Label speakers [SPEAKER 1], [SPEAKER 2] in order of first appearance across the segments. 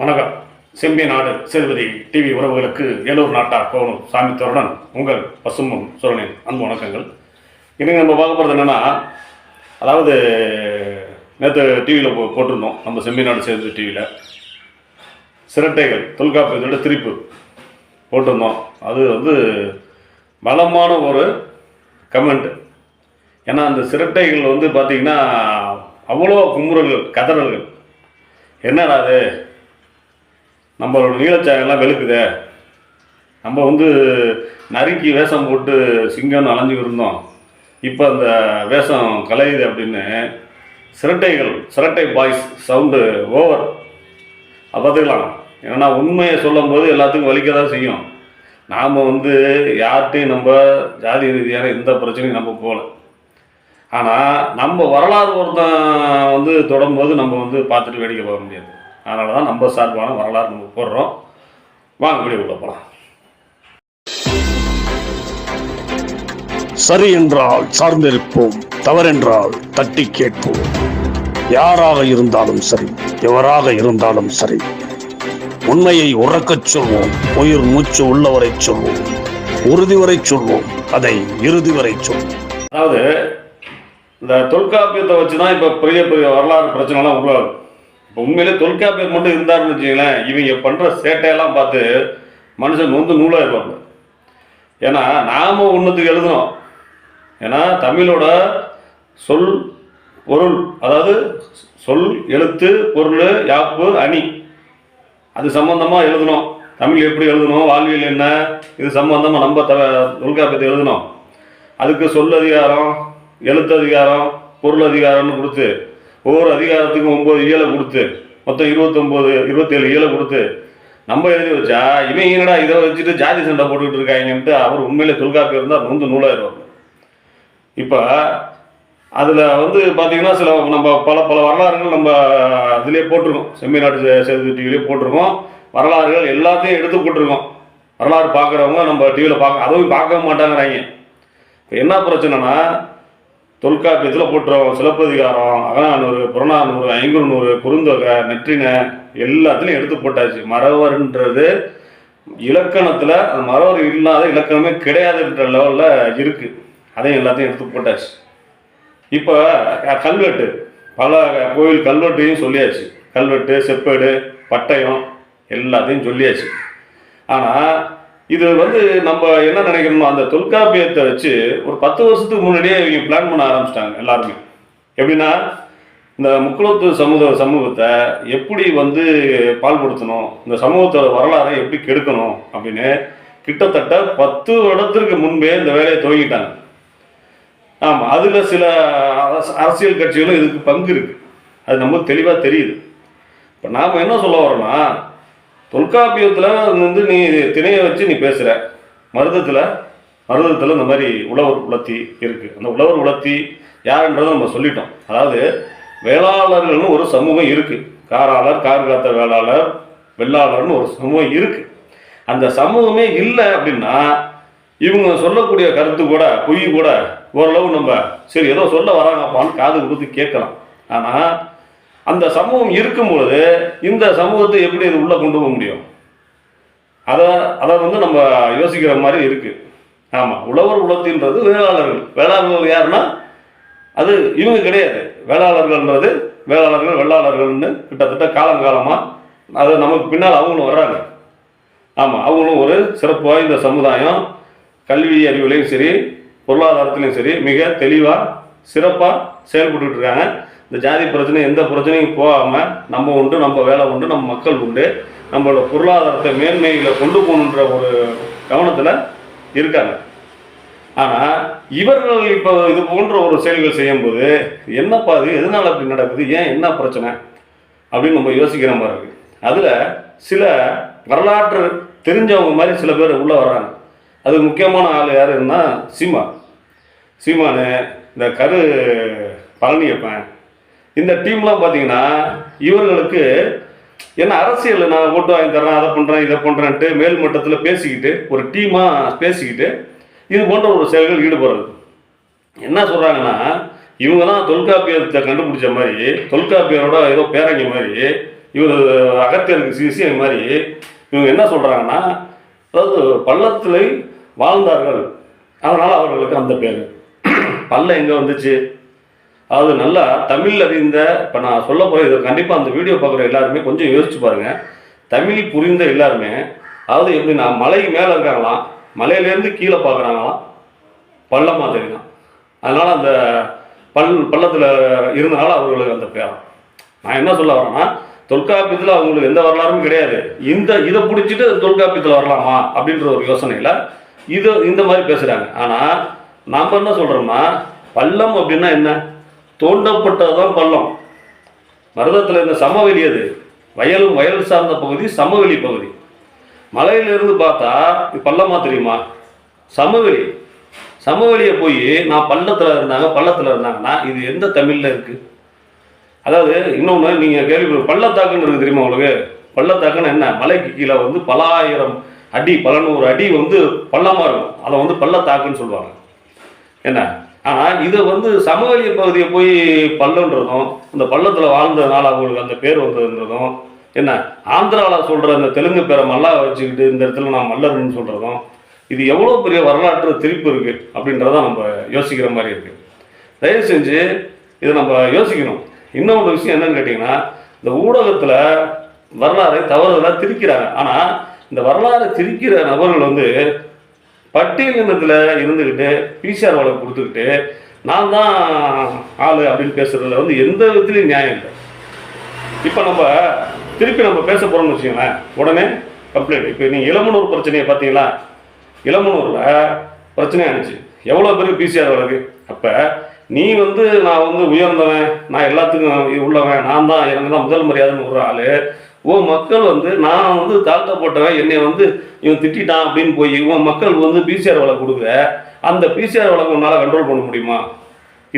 [SPEAKER 1] வணக்கம். செம்பி நாடு சேதுபதி டிவி உறவுகளுக்கு ஏலூர் நாட்டார் கோவனூர் சாமி தோரணன் உங்கள் பசும்பும் சோழனின் அன்பு வணக்கங்கள். இன்னைக்கு நம்ம பார்க்க போகிறது என்னென்னா அதாவது நேற்று டிவியில் போ போட்டிருந்தோம். நம்ம செம்பி நாடு சேர்ந்து டிவியில் சிரட்டைகள் தொல்காப்பியத்தோட திரிப்பு போட்டிருந்தோம். அது வந்து பலமான ஒரு கமெண்ட் ஏன்னா அந்த சிரட்டைகள் வந்து பார்த்திங்கன்னா அவ்வளோ குமுறல்கள் கதறல்கள். என்னடா அது நம்மளோட நீலச்சாயெல்லாம் வெளுக்குதே. நம்ம வந்து நறுக்கி வேஷம் போட்டு சிங்கம்னு அலைஞ்சிக்கிட்டு இருந்தோம். இப்போ அந்த வேஷம் கலையுது அப்படின்னு சிரட்டைகள் சிரட்டை பாய்ஸ் சவுண்டு ஓவர் பார்த்துக்கலாம். ஏன்னா உண்மையை சொல்லும்போது எல்லாத்துக்கும் வலிக்க தான் செய்யும். நாம் வந்து யார்கிட்டையும் நம்ம ஜாதி ரீதியான எந்த பிரச்சனையும் நம்ம போகல. ஆனால் நம்ம வரலாறு ஒருத்தன் வந்து தொடரும்போது நம்ம வந்து பார்த்துட்டு வேடிக்கை பார்க்க முடியாது. அதனால தான் நம்ம சார்பான வரலாறு நம்ம போடுறோம். வாங்க வீடியோ உள்ள போகலாம்
[SPEAKER 2] சரி என்றால் சார்ந்திருப்போம் தவறென்றால் தட்டி கேட்போம். யாராக இருந்தாலும் சரி எவராக இருந்தாலும் சரி உண்மையை உறக்கச் சொல்வோம் உயிர் மூச்சு உள்ளவரை சொல்வோம் உறுதி வரை சொல்வோம் அதை இறுதி வரை சொல்வோம்.
[SPEAKER 1] அதாவது இந்த தொல்காப்பியத்தை வச்சு தான் இப்போ பெரிய பெரிய வரலாறு பிரச்சனைலாம் உருவாகுது. உண்மையிலே தொல்காப்பியர் மட்டும் இருந்தாருன்னு வச்சுங்களேன் இவங்க பண்ணுற சேட்டையெல்லாம் பார்த்து மனுஷன் வந்து நூலாக இருப்பாங்க ஏன்னா நாம ஒன்றுத்துக்கு எழுதணும் ஏன்னா தமிழோட சொல் பொருள் அதாவது சொல் எழுத்து பொருள் யாப்பு அணி அது சம்பந்தமாக எழுதணும் தமிழ் எப்படி எழுதணும் வாழ்வியல் என்ன இது சம்பந்தமாக நம்ம த தொல்காப்பியத்தை எழுதணும் அதுக்கு சொல் அதிகாரம் எழுத்து அதிகாரம் பொருள் அதிகாரம்னு கொடுத்து ஒவ்வொரு அதிகாரத்துக்கும் ஒம்பது இயலை கொடுத்து மொத்தம் இருபத்தொம்போது இருபத்தேழு இயலை கொடுத்து நம்ம எழுதி வச்சா இவன் என்னடா இதை வச்சுட்டு ஜாதி சண்டை போட்டுக்கிட்டு இருக்காங்கன்ட்டு அவர் உண்மையிலே தொல்காப்பியம் இருந்தால் நொந்து நூலாயிருவாங்க இப்போ அதில் வந்து பார்த்தீங்கன்னா சில நம்ம பல பல வரலாறுகள் நம்ம இதிலே போட்டிருக்கோம். செம்மிநாடு சேது டிவிலே போட்டிருக்கோம். வரலாறுகள் எல்லாத்தையும் எடுத்து போட்டிருக்கோம். வரலாறு பார்க்குறவங்க நம்ம டிவியில் பார்க்க அதுவும் பார்க்க மாட்டாங்கிறாங்க. இப்போ என்ன பிரச்சனைனா தொல்காப்பியத்தில் போட்டுருவோம் சிலப்பதிகாரம் அகநானூறு புறநானூறு ஐங்குறுநூறு குறுந்தொகை நெற்றினை எல்லாத்துலேயும் எடுத்து போட்டாச்சு. மறவர்ன்றது இலக்கணத்தில் அந்த மறவர் இல்லாத இலக்கணமே கிடையாதுன்ற லெவலில் இருக்குது அதையும் எல்லாத்தையும் எடுத்து போட்டாச்சு. இப்போ கல்வெட்டு. பல கோயில் கல்வெட்டையும் சொல்லியாச்சு. கல்வெட்டு செப்பேடு பட்டயம் எல்லாத்தையும் சொல்லியாச்சு. ஆனால் இது வந்து நம்ம என்ன நினைக்கணும் அந்த தொல்காப்பியத்தை வச்சு ஒரு பத்து வருஷத்துக்கு முன்னாடியே இவங்க பிளான் பண்ண ஆரம்பிச்சிட்டாங்க எல்லாருமே. எப்படின்னா இந்த முக்குளத்து சமூக சமூகத்தை எப்படி வந்து பால்படுத்தணும் இந்த சமூகத்தோட வரலாறை எப்படி கெடுக்கணும் அப்படின்னு கிட்டத்தட்ட பத்து வருடத்திற்கு முன்பே இந்த வேலையை துவங்கிட்டாங்க. ஆமாம் அதில் சில அரசியல் கட்சிகளும் இதுக்கு பங்கு இருக்குது அது நமக்கு தெளிவாக தெரியுது. இப்போ நாம் என்ன சொல்ல வரோம்னா தொல்காப்பியத்தில் வந்து நீ திணையை வச்சு நீ பேசுகிற மருதத்தில் மருதத்தில் இந்த மாதிரி உழவர் உலத்தி இருக்குது அந்த உழவர் உலத்தி யாருன்றதை நம்ம சொல்லிட்டோம். அதாவது வேளாளர்கள்னு ஒரு சமூகம் இருக்குது காராளர் கார்காத்த வேளாளர் வெள்ளாளர்னு ஒரு சமூகம் இருக்குது அந்த சமூகமே இல்லை அப்படின்னா இவங்க சொல்லக்கூடிய கருத்து கூட பொய் கூட ஓரளவு நம்ம சரி ஏதோ சொல்ல வராங்கப்பான்னு காது கொடுத்து கேட்கலாம். ஆனால் அந்த சமூகம் இருக்கும் பொழுது இந்த சமூகத்தை எப்படி இது உள்ளே கொண்டு போக முடியும்? அதை அதை வந்து நம்ம யோசிக்கிற மாதிரி இருக்குது ஆமாம் உழவர் உலகத்தின்றது வேளாளர்கள். வேளாளர்கள் யாருன்னா அது இவங்க கிடையாது. வேளாளர்கள்ன்றது வேளாளர்கள் வெள்ளாளர்கள்னு கிட்டத்தட்ட காலங்காலமாக அது நமக்கு பின்னால் அவங்களும் வர்றாங்க. ஆமாம் அவங்களும் ஒரு சிறப்பு வாய்ந்த சமுதாயம். கல்வி அறிவுலையும் சரி பொருளாதாரத்துலையும் சரி மிக தெளிவாக சிறப்பாக செயல்பட்டுட்டு இருக்காங்க. இந்த ஜாதி பிரச்சனை எந்த பிரச்சனையும் போகாமல் நம்ம உண்டு நம்ம வேலை உண்டு நம்ம மக்கள் உண்டு. நம்மளோட பொருளாதாரத்தை மேன்மையில் கொண்டு போகணுன்ற ஒரு கவனத்தில் இருக்காங்க. ஆனால் இவர்கள் இப்போ இது போன்ற ஒரு செயல்கள் செய்யும்போது என்னப்பா அது எதனால் அப்படி நடக்குது? ஏன் என்ன பிரச்சனை? அப்படின்னு நம்ம யோசிக்கிற மாதிரி இருக்கு. அதில் சில வரலாற்று தெரிஞ்சவங்க மாதிரி சில பேர் உள்ளே வர்றாங்க. அது முக்கியமான ஆள் யாருன்னா சீமா சீமானு இந்த கரு பழனியப்பன். இந்த டீம்லாம் பார்த்தீங்கன்னா இவர்களுக்கு என்ன அரசியல் நான் ஓட்டு வாங்கி தரேன் அதை பண்ணுறேன் இதை பண்ணுறேன்ட்டு மேல் மட்டத்தில் பேசிக்கிட்டு ஒரு டீமாக பேசிக்கிட்டு இது போன்ற ஒரு செயல்கள் ஈடுபடுறது. என்ன சொல்கிறாங்கன்னா இவங்க தான் தொல்காப்பியத்தை கண்டுபிடிச்ச மாதிரி தொல்காப்பியரோட ஏதோ பேரங்க மாதிரி இவர் அகத்தியருக்கு சிசி மாதிரி இவங்க என்ன சொல்கிறாங்கன்னா அதாவது பள்ளத்தில் வாழ்ந்தார்கள். அதனால் அவர்களுக்கு அந்த பேர். பள்ளம் எங்கே வந்துச்சு? அது நல்லா தமிழ் அறிந்த இப்போ நான் சொல்ல போகிற இது கண்டிப்பாக அந்த வீடியோ பார்க்குற எல்லாருமே கொஞ்சம் யோசிச்சு பாருங்கள் தமிழ் புரிந்த எல்லாருமே அதாவது எப்படின்னா மலைக்கு மேலே இருக்காங்களாம் மலையிலேருந்து கீழே பார்க்குறாங்களாம் பள்ளமாக தெரியும் அதனால் அந்த பல் பள்ளத்தில் இருந்தனால அவர்களுக்கு அந்த பேரம். நான் என்ன சொல்ல வரேன்னா தொல்காப்பியத்தில் அவங்களுக்கு எந்த வரலாறும் கிடையாது. இந்த இதை பிடிச்சிட்டு தொல்காப்பியத்தில் வரலாமா அப்படின்ற ஒரு யோசனையில் இது இந்த மாதிரி பேசுகிறாங்க ஆனால் நாம் என்ன சொல்கிறோம்னா பள்ளம் அப்படின்னா என்ன? தோண்டப்பட்டதுதான் பள்ளம். மருதத்தில் இருந்த சமவெளி அது. வயலும் வயல் சார்ந்த பகுதி சமவெளி பகுதி. மலையிலிருந்து பார்த்தா பள்ளமா தெரியுமா? சமவெளி. சமவெளியை போய் நான் பள்ளத்தில் இருந்தாங்க பள்ளத்தில் இருந்தாங்கன்னா இது எந்த தமிழில் இருக்குது அதாவது இன்னொன்று நீங்கள் கேள்வி பள்ளத்தாக்குன்னு இருக்குது தெரியுமா உங்களுக்கு? பள்ளத்தாக்குன்னு என்ன? மலைக்கு கீழே வந்து பல ஆயிரம் அடி பல நூறு அடி வந்து பள்ளமாக இருக்கும். அதை வந்து பள்ளத்தாக்குன்னு சொல்லுவாங்க. என்ன? ஆனால் இதை வந்து சமவெளி பகுதியை போய் பள்ளன்றதும் அந்த பள்ளத்தில் வாழ்ந்ததுனால அவங்களுக்கு அந்த பேர் வந்ததுன்றதும் என்ன ஆந்திராவில் சொல்கிற அந்த தெலுங்கு பேரை மல்லா வச்சுக்கிட்டு இந்த இடத்துல நான் மல்லர்னு சொல்கிறதும் இது எவ்வளோ பெரிய வரலாற்று திருப்பு இருக்குது அப்படின்றத நம்ம யோசிக்கிற மாதிரி இருக்குது தயவு செஞ்சு இதை நம்ம யோசிக்கணும். இன்னொரு விஷயம் என்னன்னு கேட்டிங்கன்னா இந்த ஊடகத்தில் வரலாறை தவறுதலாக திரிக்கிறாங்க. ஆனால் இந்த வரலாறை திரிக்கிற நபர்கள் வந்து பட்டியலினத்தில் இருந்துக்கிட்டு பிசிஆர் வழக்கு கொடுத்துக்கிட்டு நான் தான் ஆள் அப்படின்னு பேசுறதுல வந்து எந்த விதத்துலையும் நியாயம் இல்லை. இப்போ நம்ம திருப்பி நம்ம பேச போகிறோம்னு வச்சுக்கோங்களேன் உடனே கம்ப்ளைண்ட் இப்போ நீங்கள் இளமனூர் பிரச்சனையை பார்த்தீங்களா? இளமனூரில் பிரச்சனையாக இருந்துச்சு எவ்வளோ பேருக்கு பிசிஆர் வழக்கு? அப்போ நீ வந்து நான் வந்து உயர்ந்தவன் நான் எல்லாத்துக்கும் உள்ளவன் நான் தான் எனக்கு தான் முதல் மரியாதைன்னு ஒரு ஆள் ஓ மக்கள் வந்து நான் வந்து தாழ்த்தப்பட்டவன் என்னை வந்து இவன் திட்டான் அப்படின்னு போய் உன் மக்கள் வந்து பிசிஆர் வழக்கு கொடுக்குற அந்த பிசிஆர் வழக்கு உன்னால் கண்ட்ரோல் பண்ண முடியுமா?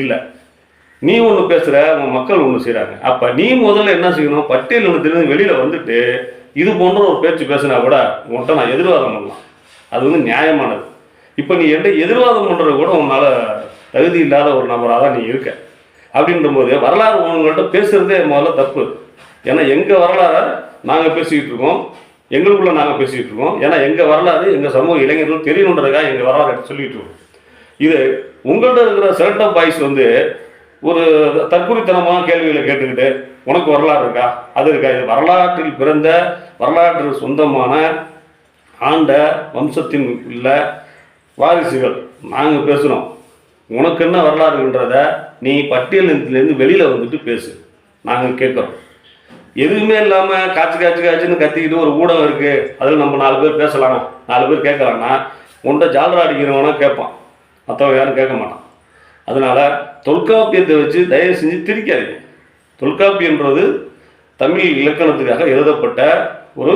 [SPEAKER 1] இல்லை. நீ ஒன்று பேசுகிற உன் மக்கள் ஒன்று செய்கிறாங்க அப்போ நீ முதல்ல என்ன செய்யணும்? பட்டியல் இனத்திலிருந்து வெளியில் வந்துட்டு இது போன்ற ஒரு பேச்சு பேசினா கூட உன்கிட்ட நான் எதிர்வாதம் பண்ணலாம். அது வந்து நியாயமானது. இப்போ நீ என்கிட்ட எதிர்வாதம் பண்ணுறது கூட உன்னால் தகுதி இல்லாத ஒரு நபராக தான் நீ இருக்க. அப்படின்றபோது வரலாறு உங்கள்கிட்ட பேசுகிறதே முதல்ல தப்பு. ஏன்னா எங்கள் வரலாறை நாங்கள் பேசிக்கிட்டு இருக்கோம். எங்களுக்குள்ளே நாங்கள் பேசிக்கிட்டு இருக்கோம். ஏன்னா எங்கள் வரலாறு எங்கள் சமூக இளைஞர்கள் தெரியணுன்றதுக்காக எங்கள் வரலாறு சொல்லிகிட்டு இருக்கோம். இது உங்கள்கிட்ட இருக்கிற செலக்ட் பாய்ஸ் வந்து ஒரு தற்குறித்தனமான கேள்விகளை கேட்டுக்கிட்டு உனக்கு வரலாறு இருக்கா? அது இருக்கா? இது வரலாற்றில் பிறந்த வரலாற்று சொந்தமான ஆண்ட வம்சத்தின் உள்ள வாரிசுகள். நாங்கள் பேசுகிறோம் உனக்கு என்ன வரலாறுன்றத நீ பட்டியலினத்திலேருந்து வெளியில் வந்துட்டு பேசு. நாங்கள் கேட்குறோம். எதுவுமே இல்லாமல் காய்ச்சி காய்ச்சி காய்ச்சின்னு கத்திக்கிட்டு ஒரு ஊடகம் இருக்குது அதில் நம்ம நாலு பேர் பேசலாம் நாலு பேர் கேட்கலாம்னா உன்ட்ட ஜாலரா அடிக்கிறவனா கேட்பான். மற்றவங்க யாரும் கேட்க மாட்டான். அதனால் தொல்காப்பியத்தை வச்சு தயவு செஞ்சு திரிக்காதீங்க. தொல்காப்பியன்றது தமிழ் இலக்கணத்துக்காக எழுதப்பட்ட ஒரு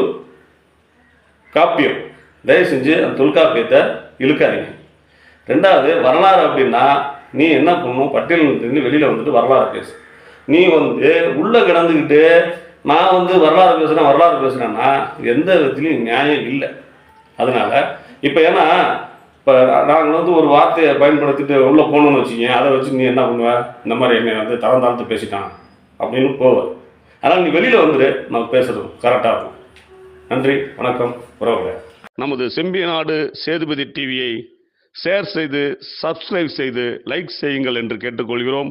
[SPEAKER 1] காப்பியம். தயவு செஞ்சு அந்த தொல்காப்பியத்தை இழுக்காதீங்க. ரெண்டாவது வரலாறு அப்படின்னா நீ என்ன பண்ணணும்? பட்டியலிருந்து வெளியில் வந்துட்டு வரலாறு பேசு. நீ வந்து உள்ளே கிடந்துக்கிட்டு நான் வந்து வரலாறு பேசுகிறேன் வரலாறு பேசுகிறேன்னா எந்த விதத்துலையும் நியாயம் இல்லை. அதனால் இப்போ ஏன்னா இப்போ நாங்கள் வந்து ஒரு வார்த்தையை பயன்படுத்திட்டு உள்ளே போகணும்னு வச்சுக்கங்க அதை வச்சு நீ என்ன பண்ணுவ? இந்த மாதிரி என்னை வந்து தரம் தாழ்த்து பேசிட்டான் அப்படின்னு போவார். அதனால் நீ வெளியில் வந்துடு நம்ம பேசுகிறோம் கரெக்டாக இருக்கும். நன்றி வணக்கம் உறவுகளே.
[SPEAKER 2] நமது செம்பிய நாடு சேதுபதி டிவியை ஷேர் செய்து சப்ஸ்கிரைப் செய்து லைக் செய்யுங்கள் என்று கேட்டுக்கொள்கிறோம்.